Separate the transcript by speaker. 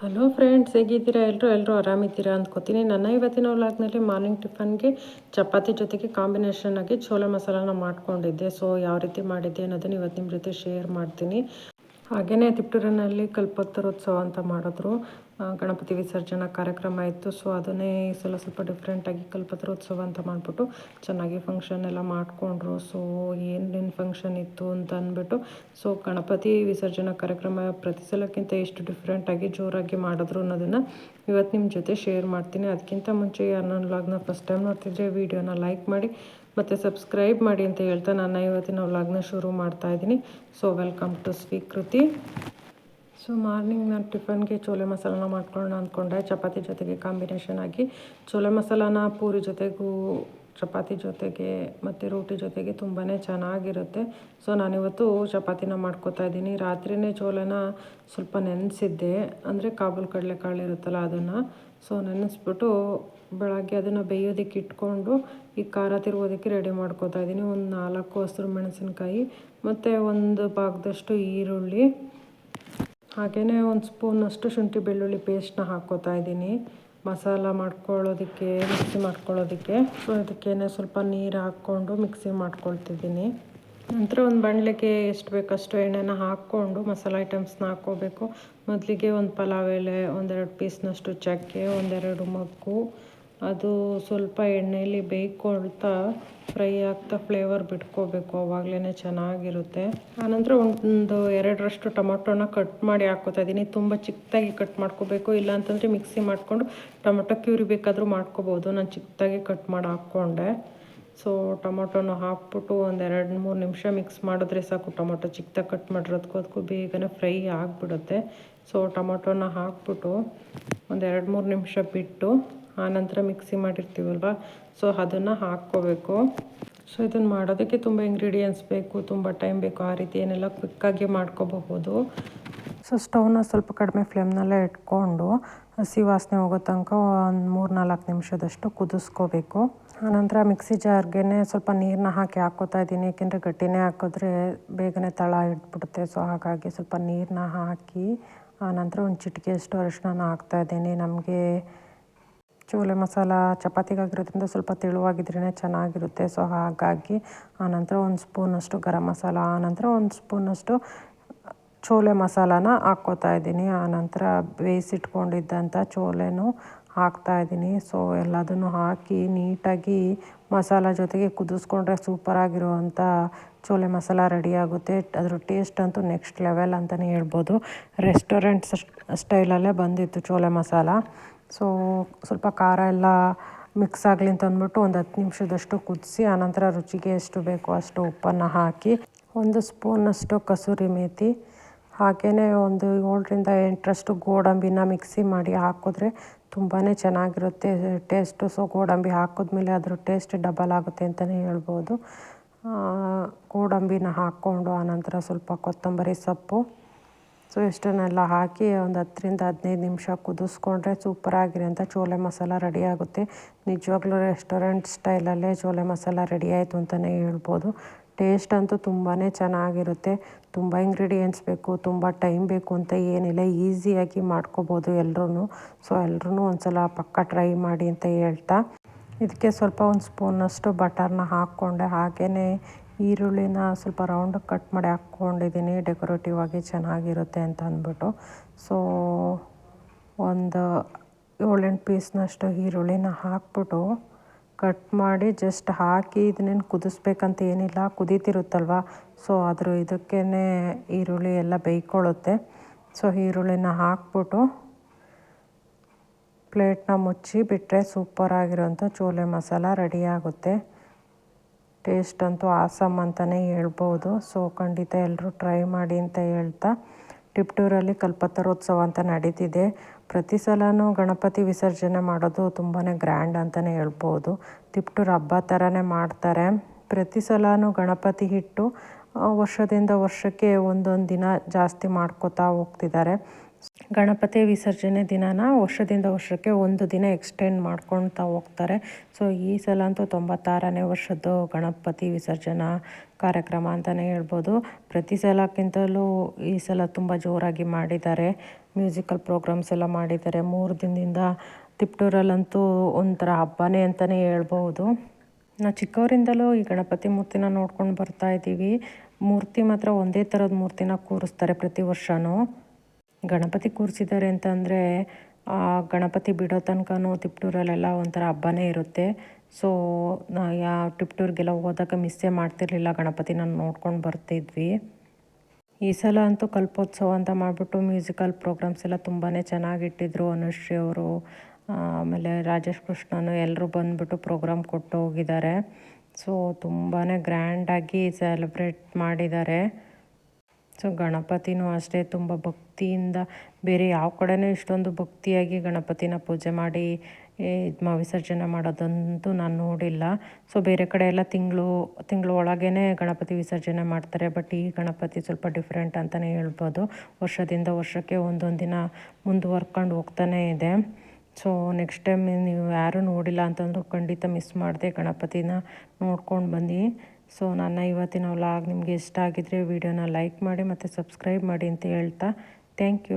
Speaker 1: Hello friends ಹೇಗಿದ್ದೀರಾ? ಎಲ್ಲರೂ ಎಲ್ಲರೂ ಆರಾಮಿದ್ದೀರಾ ಅಂದ್ಕೋತೀನಿ. ನನ್ನ ಇವತ್ತಿನ ವ್ಲಾಗ್ನಲ್ಲಿ ಮಾರ್ನಿಂಗ್ ಟಿಫನ್ಗೆ ಚಪಾತಿ ಜೊತೆಗೆ ಕಾಂಬಿನೇಷನ್ ಆಗಿ ಚೋಲೆ ಮಸಾಲಾನ ಮಾಡ್ಕೊಂಡಿದ್ದೆ. ಸೊ ಯಾವ ರೀತಿ ಮಾಡಿದ್ದೆ ಅನ್ನೋದನ್ನು ಇವತ್ತು ನಿಮ್ಮ ಜೊತೆ ಶೇರ್ ಮಾಡ್ತೀನಿ. ಹಾಗೆಯೇ ತಿಪ್ಟೂರಿನಲ್ಲಿ ಕಲ್ಪತ್ತರೋತ್ಸವ ಅಂತ ಮಾಡಿದ್ರು. ಗಣಪತಿ ವಿಸರ್ಜನಾ ಕಾರ್ಯಕ್ರಮ ಇತ್ತು. ಸೊ ಅದನ್ನೇ ಈ ಸಲ ಸ್ವಲ್ಪ ಡಿಫ್ರೆಂಟಾಗಿ ಕಲ್ಪತ್ರೋತ್ಸವ ಅಂತ ಮಾಡಿಬಿಟ್ಟು ಚೆನ್ನಾಗಿ ಫಂಕ್ಷನ್ ಎಲ್ಲ ಮಾಡಿಕೊಂಡ್ರು. ಸೊ ಏನೇನು ಫಂಕ್ಷನ್ ಇತ್ತು ಅಂತ ಅಂದ್ಬಿಟ್ಟು ಸೊ ಗಣಪತಿ ವಿಸರ್ಜನಾ ಕಾರ್ಯಕ್ರಮ ಪ್ರತಿ ಸಲಕ್ಕಿಂತ ಎಷ್ಟು ಡಿಫ್ರೆಂಟಾಗಿ ಜೋರಾಗಿ ಮಾಡಿದ್ರು ಅನ್ನೋದನ್ನು ಇವತ್ತು ನಿಮ್ಮ ಜೊತೆ ಶೇರ್ ಮಾಡ್ತೀನಿ. ಅದಕ್ಕಿಂತ ಮುಂಚೆ ನನ್ನ ವ್ಲಾಗ್ನ ಫಸ್ಟ್ ಟೈಮ್ ನೋಡ್ತಿದ್ರೆ ವೀಡಿಯೋನ ಲೈಕ್ ಮಾಡಿ, ಮತ್ತು ಸಬ್ಸ್ಕ್ರೈಬ್ ಮಾಡಿ ಅಂತ ಹೇಳ್ತಾ ನಾನು ಇವತ್ತಿನ ವ್ಲಾಗ್ನ ಶುರು ಮಾಡ್ತಾ ಇದ್ದೀನಿ. So welcome to Sweekruthi so morning ನಾನು ಟಿಫನ್ಗೆ ಚೋಲೆ ಮಸಾಲನ ಮಾಡ್ಕೊಳ್ಳೋಣ ಅಂದ್ಕೊಂಡೆ ಚಪಾತಿ ಜೊತೆಗೆ ಕಾಂಬಿನೇಷನ್ ಆಗಿ ಚೋಲೆ ಮಸಾಲಾನ ಪೂರಿ ಜೊತೆಗೂ, ಚಪಾತಿ ಜೊತೆಗೆ ಮತ್ತು ರೋಟಿ ಜೊತೆಗೆ ತುಂಬಾ ಚೆನ್ನಾಗಿರುತ್ತೆ. ಸೊ ನಾನಿವತ್ತು ಚಪಾತಿನ ಮಾಡ್ಕೋತಾ ಇದ್ದೀನಿ. ರಾತ್ರಿನೇ ಚೋಲೆನ ಸ್ವಲ್ಪ ನೆನೆಸಿದ್ದೆ. ಅಂದರೆ ಕಾಬೂಲ್ ಕಡಲೆಕಾಳು ಇರುತ್ತಲ್ಲ ಅದನ್ನು. ಸೊ ನೆನೆಸ್ಬಿಟ್ಟು ಬೆಳಗ್ಗೆ ಅದನ್ನು ಬೇಯೋದಕ್ಕೆ ಇಟ್ಕೊಂಡು ಈ ಖಾರ ತಿರುಗೋದಕ್ಕೆ ರೆಡಿ ಮಾಡ್ಕೋತಾ ಇದ್ದೀನಿ. ಒಂದು ನಾಲ್ಕು ಹಸಿರು ಮೆಣಸಿನಕಾಯಿ, ಮತ್ತು ಒಂದು ಭಾಗದಷ್ಟು ಈರುಳ್ಳಿ. ಹಾಗೆಯೇ ಒಂದು ಸ್ಪೂನಷ್ಟು ಶುಂಠಿ ಬೆಳ್ಳುಳ್ಳಿ ಪೇಸ್ಟ್ನ ಹಾಕ್ಕೋತಾ ಇದ್ದೀನಿ. ಮಸಾಲ ಮಾಡ್ಕೊಳ್ಳೋದಕ್ಕೆ ಮಿಕ್ಸಿ ಮಾಡ್ಕೊಳ್ಳೋದಕ್ಕೆ. ಸೊ ಅದಕ್ಕೇನೆ ಸ್ವಲ್ಪ ನೀರು ಹಾಕ್ಕೊಂಡು ಮಿಕ್ಸಿ ಮಾಡ್ಕೊಳ್ತಿದ್ದೀನಿ. ನಂತರ ಒಂದು ಬಾಣಲೆಗೆ ಎಷ್ಟು ಬೇಕಷ್ಟು ಎಣ್ಣೆನ ಹಾಕ್ಕೊಂಡು ಮಸಾಲ ಐಟಮ್ಸ್ನ ಹಾಕ್ಕೋಬೇಕು. ಮೊದಲಿಗೆ ಒಂದು ಪಲಾವ್ ಎಲೆ, ಒಂದೆರಡು ಪೀಸ್ನಷ್ಟು ಚಕ್ಕೆ, ಒಂದೆರಡು ಮಗ್ಗು ಅದು ಸ್ವಲ್ಪ ಎಣ್ಣೆಯಲ್ಲಿ ಬೇಯ್ಕೊಳ್ತಾ ಫ್ರೈ ಆಗ್ತಾ ಫ್ಲೇವರ್ ಬಿಟ್ಕೋಬೇಕು ಅವಾಗಲೇ ಚೆನ್ನಾಗಿರುತ್ತೆ. ಆನಂತರ ಒಂದು ಎರಡರಷ್ಟು ಟೊಮೊಟೊನ ಕಟ್ ಮಾಡಿ ಹಾಕೋತಾ ಇದ್ದೀನಿ ತುಂಬ ಚಿಕ್ಕದಾಗಿ ಕಟ್ ಮಾಡ್ಕೋಬೇಕು. ಇಲ್ಲ ಅಂತಂದರೆ ಮಿಕ್ಸಿ ಮಾಡಿಕೊಂಡು ಟೊಮೊಟೊ ಕ್ಯೂರಿ ಬೇಕಾದರೂ ಮಾಡ್ಕೋಬೋದು. ನಾನು ಚಿಕ್ಕದಾಗಿ ಕಟ್ ಮಾಡಿ ಹಾಕ್ಕೊಂಡೆ. ಸೊ, ಟೊಮೊಟೊನ ಹಾಕ್ಬಿಟ್ಟು ಒಂದು ಎರಡು ಮೂರು ನಿಮಿಷ ಮಿಕ್ಸ್ ಮಾಡಿದ್ರೆ ಸಾಕು. ಟೊಮೊಟೊ ಚಿಕ್ಕದಾಗಿ ಕಟ್ ಮಾಡಿರೋದಕ್ಕೂ ಅದಕ್ಕೂ ಬೇಗನೆ ಫ್ರೈ ಆಗಿಬಿಡುತ್ತೆ. ಸೊ, ಟೊಮೊಟೊನ ಹಾಕ್ಬಿಟ್ಟು ಒಂದು ಎರಡು ಮೂರು ನಿಮಿಷ ಬಿಟ್ಟು ಆನಂತರ ಮಿಕ್ಸಿ ಮಾಡಿರ್ತೀವಲ್ವ? ಸೊ ಅದನ್ನು ಹಾಕ್ಕೋಬೇಕು. ಸೊ ಇದನ್ನು ಮಾಡೋದಕ್ಕೆ ತುಂಬ ಇಂಗ್ರೀಡಿಯೆಂಟ್ಸ್ ಬೇಕು, ತುಂಬ ಟೈಮ್ ಬೇಕು, ಆ ರೀತಿ ಏನೆಲ್ಲ ಕ್ವಿಕ್ಕಾಗಿ ಮಾಡ್ಕೋಬಹುದು. ಸೊ ಸ್ಟವ್ನ ಸ್ವಲ್ಪ ಕಡಿಮೆ ಫ್ಲೇಮ್ನಲ್ಲೇ ಇಟ್ಕೊಂಡು ಹಸಿ ವಾಸನೆ ಹೋಗೋ ತನಕ ಒಂದು ಮೂರು ನಾಲ್ಕು ನಿಮಿಷದಷ್ಟು ಕುದಿಸ್ಕೋಬೇಕು. ಆನಂತರ ಮಿಕ್ಸಿ ಜಾರ್ಗೆ ಸ್ವಲ್ಪ ನೀರನ್ನ ಹಾಕಿ ಹಾಕೋತಾ ಇದ್ದೀನಿ. ಏಕೆಂದರೆ ಗಟ್ಟಿನೇ ಹಾಕಿದ್ರೆ ಬೇಗನೆ ತಳ ಇಟ್ಬಿಡುತ್ತೆ ಸೊ ಹಾಗಾಗಿ ಸ್ವಲ್ಪ ನೀರನ್ನ ಹಾಕಿ ಆನಂತರ ಒಂದು ಚಿಟಿಕೆಯಷ್ಟು ಅರಿಶಿನ ಹಾಕ್ತಾ ಇದ್ದೀನಿ. ನಮಗೆ ಚೋಲೆ ಮಸಾಲ ಚಪಾತಿಗಾಗಿರೋದ್ರಿಂದ ಸ್ವಲ್ಪ ತೆಳುವಾಗಿದ್ರೇ ಚೆನ್ನಾಗಿರುತ್ತೆ. ಸೊ ಹಾಗಾಗಿ ಆನಂತರ ಒಂದು ಸ್ಪೂನಷ್ಟು ಗರಂ ಮಸಾಲ ಆನಂತರ ಒಂದು ಸ್ಪೂನಷ್ಟು ಚೋಲೆ ಮಸಾಲಾನ ಹಾಕ್ಕೋತಾ ಇದ್ದೀನಿ. ಆನಂತರ ಬೇಯಿಸಿಟ್ಕೊಂಡಿದ್ದಂಥ ಚೋಲೆನೂ ಹಾಕ್ತಾ ಇದ್ದೀನಿ. ಸೊ ಎಲ್ಲದನ್ನು ಹಾಕಿ ನೀಟಾಗಿ ಮಸಾಲ ಜೊತೆಗೆ ಕುದಿಸ್ಕೊಂಡ್ರೆ ಸೂಪರಾಗಿರುವಂಥ ಚೋಲೆ ಮಸಾಲ ರೆಡಿ ಆಗುತ್ತೆ. ಅದ್ರ ಟೇಸ್ಟ್ ಅಂತೂ ನೆಕ್ಸ್ಟ್ ಲೆವೆಲ್ ಅಂತಲೇ ಹೇಳ್ಬೋದು. ರೆಸ್ಟೋರೆಂಟ್ಸ್ ಸ್ಟೈಲಲ್ಲೇ ಬಂದಿತ್ತು ಚೋಲೆ ಮಸಾಲ. ಸೊ ಸ್ವಲ್ಪ ಖಾರ ಎಲ್ಲ ಮಿಕ್ಸ್ ಆಗಲಿ ಅಂತ ಅಂದ್ಬಿಟ್ಟು ಒಂದು ಹತ್ತು ನಿಮಿಷದಷ್ಟು ಕುದಿಸಿ ಆನಂತರ ರುಚಿಗೆ ಎಷ್ಟು ಬೇಕೋ ಅಷ್ಟು ಉಪ್ಪನ್ನು ಹಾಕಿ, ಒಂದು ಸ್ಪೂನಷ್ಟು ಕಸೂರಿ ಮೇಥಿ ಹಾಗೇ ಒಂದು ಏಳರಿಂದ ಎಂಟರಷ್ಟು ಗೋಡಂಬಿನ ಮಿಕ್ಸಿ ಮಾಡಿ ಹಾಕಿದ್ರೆ ತುಂಬಾ ಚೆನ್ನಾಗಿರುತ್ತೆ ಟೇಸ್ಟು. ಸೊ ಗೋಡಂಬಿ ಹಾಕಿದ್ಮೇಲೆ ಅದ್ರ ಟೇಸ್ಟ್ ಡಬಲ್ ಆಗುತ್ತೆ ಅಂತಲೇ ಹೇಳ್ಬೋದು. ಗೋಡಂಬಿನ ಹಾಕ್ಕೊಂಡು ಆನಂತರ ಸ್ವಲ್ಪ ಕೊತ್ತಂಬರಿ ಸೊಪ್ಪು ಸೊ ಇಷ್ಟನ್ನೆಲ್ಲ ಹಾಕಿ ಒಂದು ಹತ್ತರಿಂದ ಹದಿನೈದು ನಿಮಿಷ ಕುದಿಸ್ಕೊಂಡ್ರೆ ಸೂಪರಾಗಿರೋಂಥ ಚೋಲೆ ಮಸಾಲ ರೆಡಿ ಆಗುತ್ತೆ. ನಿಜವಾಗ್ಲೂ ರೆಸ್ಟೋರೆಂಟ್ ಸ್ಟೈಲಲ್ಲೇ ಚೋಲೆ ಮಸಾಲ ರೆಡಿ ಆಯಿತು ಅಂತಲೇ ಹೇಳ್ಬೋದು. ಟೇಸ್ಟ್ ಅಂತೂ ತುಂಬಾ ಚೆನ್ನಾಗಿರುತ್ತೆ. ತುಂಬ ಇಂಗ್ರೀಡಿಯೆಂಟ್ಸ್ ಬೇಕು, ತುಂಬ ಟೈಮ್ ಬೇಕು ಅಂತ ಏನಿಲ್ಲ ಈಸಿಯಾಗಿ ಮಾಡ್ಕೋಬೋದು ಎಲ್ಲರೂ ಸೊ ಎಲ್ಲರೂ ಒಂದು ಸಲ ಪಕ್ಕ ಟ್ರೈ ಮಾಡಿ ಅಂತ ಹೇಳ್ತಾ. ಇದಕ್ಕೆ ಸ್ವಲ್ಪ ಒಂದು ಸ್ಪೂನಷ್ಟು ಬಟರ್ನ ಹಾಕ್ಕೊಂಡೆ. ಹಾಗೆಯೇ ಈರುಳ್ಳಿನ ಸ್ವಲ್ಪ ರೌಂಡಾಗಿ ಕಟ್ ಮಾಡಿ ಹಾಕ್ಕೊಂಡಿದ್ದೀನಿ ಡೆಕೋರೇಟಿವ್ ಆಗಿ ಚೆನ್ನಾಗಿರುತ್ತೆ ಅಂತ ಅಂದ್ಬಿಟ್ಟು. ಸೊ ಒಂದು ಏಳೆಂಟು ಪೀಸ್ನಷ್ಟು ಈರುಳ್ಳಿನ ಹಾಕ್ಬಿಟ್ಟು ಕಟ್ ಮಾಡಿ ಜಸ್ಟ್ ಹಾಕಿ ಇದನ್ನೇನು ಕುದಿಸ್ಬೇಕಂತ ಏನಿಲ್ಲ, ಕುದೀತಿರುತ್ತಲ್ವ? ಸೊ ಅದ್ರ ಇದಕ್ಕೇ ಈರುಳ್ಳಿ ಎಲ್ಲ ಬೇಯ್ಕೊಳ್ಳುತ್ತೆ. ಸೊ ಈರುಳ್ಳಿನ ಹಾಕ್ಬಿಟ್ಟು ಪ್ಲೇಟ್ನ ಮುಚ್ಚಿ ಬಿಟ್ಟರೆ ಸೂಪರಾಗಿರೋಂಥ ಚೋಲೆ ಮಸಾಲ ರೆಡಿ ಆಗುತ್ತೆ. ಟೇಸ್ಟ್ ಅಂತೂ ಆಸಮ್ ಅಂತಲೇ ಹೇಳ್ಬೋದು. ಸೊ ಖಂಡಿತ ಎಲ್ಲರೂ ಟ್ರೈ ಮಾಡಿ ಅಂತ ಹೇಳ್ತಾ ಟಿಪ್ಟೂರಲ್ಲಿ ಕಲ್ಪತರೋತ್ಸವ ಅಂತ ನಡೀತಿದೆ. ಪ್ರತಿ ಸಲನೂ ಗಣಪತಿ ವಿಸರ್ಜನೆ ಮಾಡೋದು ತುಂಬಾ ಗ್ರ್ಯಾಂಡ್ ಅಂತಲೇ ಹೇಳ್ಬೋದು. ತಿಪ್ಟೂರು ಹಬ್ಬ ಥರನೇ ಮಾಡ್ತಾರೆ. ಪ್ರತಿ ಸಲನೂ ಗಣಪತಿ ಹಿಟ್ಟು ವರ್ಷದಿಂದ ವರ್ಷಕ್ಕೆ ಒಂದೊಂದು ದಿನ ಜಾಸ್ತಿ ಮಾಡ್ಕೋತಾ ಹೋಗ್ತಿದ್ದಾರೆ. ಗಣಪತಿ ವಿಸರ್ಜನೆ ದಿನಾನ ವರ್ಷದಿಂದ ವರ್ಷಕ್ಕೆ ಒಂದು ದಿನ ಎಕ್ಸ್ಟೆಂಡ್ ಮಾಡ್ಕೊಳ್ತಾ ಹೋಗ್ತಾರೆ. ಸೊ, ಈ ಸಲ ಅಂತೂ ತೊಂಬತ್ತಾರನೇ ವರ್ಷದ್ದು ಗಣಪತಿ ವಿಸರ್ಜನಾ ಕಾರ್ಯಕ್ರಮ ಅಂತಲೇ ಹೇಳ್ಬೋದು. ಪ್ರತಿ ಸಲಕ್ಕಿಂತಲೂ ಈ ಸಲ ತುಂಬ ಜೋರಾಗಿ ಮಾಡಿದ್ದಾರೆ. ಮ್ಯೂಸಿಕಲ್ ಪ್ರೋಗ್ರಾಮ್ಸ್ ಎಲ್ಲ ಮಾಡಿದ್ದಾರೆ. ಮೂರು ದಿನದಿಂದ ತಿಪ್ಟೂರಲ್ಲಂತೂ ಒಂಥರ ಹಬ್ಬನೇ ಅಂತಲೇ ಹೇಳ್ಬೋದು. ನಾವು ಚಿಕ್ಕವರಿಂದಲೂ ಈ ಗಣಪತಿ ಮೂರ್ತಿನ ನೋಡ್ಕೊಂಡು ಬರ್ತಾ ಇದ್ದೀವಿ. ಮೂರ್ತಿ ಮಾತ್ರ ಒಂದೇ ಥರದ ಮೂರ್ತಿನ ಕೂರಿಸ್ತಾರೆ ಪ್ರತಿ ವರ್ಷವೂ ಗಣಪತಿ ಕೂರಿಸಿದ್ದಾರೆ ಅಂತಂದರೆ ಗಣಪತಿ ಬಿಡೋ ತನಕನೂ ತಿಪ್ಟೂರಲ್ಲೆಲ್ಲ ಒಂಥರ ಹಬ್ಬನೇ ಇರುತ್ತೆ. ಸೊ ಯಾವ ಟಿಪ್ಟೂರಿಗೆಲ್ಲ ಹೋದಾಗ ಮಿಸ್ಸೇ ಮಾಡ್ತಿರ್ಲಿಲ್ಲ ಗಣಪತಿನ ನೋಡ್ಕೊಂಡು ಬರ್ತಿದ್ವಿ. ಈ ಸಲ ಅಂತೂ ಕಲ್ಪೋತ್ಸವ ಅಂತ ಮಾಡಿಬಿಟ್ಟು ಮ್ಯೂಸಿಕಲ್ ಪ್ರೋಗ್ರಾಮ್ಸ್ ಎಲ್ಲ ತುಂಬಾ ಚೆನ್ನಾಗಿಟ್ಟಿದ್ರು ಅನುಶ್ರೀ ಅವರು. ಆಮೇಲೆ ರಾಜೇಶ್ ಕೃಷ್ಣನು ಎಲ್ಲರೂ ಬಂದುಬಿಟ್ಟು ಪ್ರೋಗ್ರಾಮ್ ಕೊಟ್ಟು ಹೋಗಿದ್ದಾರೆ. ಸೊ ತುಂಬಾ ಗ್ರ್ಯಾಂಡಾಗಿ ಸೆಲೆಬ್ರೇಟ್ ಮಾಡಿದ್ದಾರೆ. ಸೊ ಗಣಪತಿನೂ ಅಷ್ಟೇ ತುಂಬ ಭಕ್ತಿಯಿಂದ ಬೇರೆ ಯಾವ ಕಡೆನೂ ಇಷ್ಟೊಂದು ಭಕ್ತಿಯಾಗಿ ಗಣಪತಿನ ಪೂಜೆ ಮಾಡಿ ಇದು ವಿಸರ್ಜನೆ ಮಾಡೋದಂತೂ ನಾನು ನೋಡಿಲ್ಲ. ಸೊ ಬೇರೆ ಕಡೆ ಎಲ್ಲ ತಿಂಗಳು ತಿಂಗಳು ಒಳಗೇ ಗಣಪತಿ ವಿಸರ್ಜನೆ ಮಾಡ್ತಾರೆ. ಬಟ್ ಈ ಗಣಪತಿ ಸ್ವಲ್ಪ ಡಿಫ್ರೆಂಟ್ ಅಂತಲೇ ಹೇಳ್ಬೋದು. ವರ್ಷದಿಂದ ವರ್ಷಕ್ಕೆ ಒಂದೊಂದು ದಿನ ಮುಂದುವರ್ಕೊಂಡು ಹೋಗ್ತಾನೇ ಇದೆ. ಸೊ ನೆಕ್ಸ್ಟ್ ಟೈಮ್ ನೀವು ಯಾರೂ ನೋಡಿಲ್ಲ ಅಂತಂದರೂ ಖಂಡಿತ ಮಿಸ್ ಮಾಡಿದೆ ಗಣಪತಿನ ನೋಡ್ಕೊಂಡು ಬನ್ನಿ. ಸೊ ನನ್ನ ಇವತ್ತಿನ ವ್ಲಾಗ್ ನಿಮಗೆ ಇಷ್ಟ ಆಗಿದ್ದರೆ ವಿಡಿಯೋನ ಲೈಕ್ ಮಾಡಿ ಮತ್ತು ಸಬ್ಸ್ಕ್ರೈಬ್ ಮಾಡಿ ಅಂತ ಹೇಳ್ತಾ ಥ್ಯಾಂಕ್ ಯು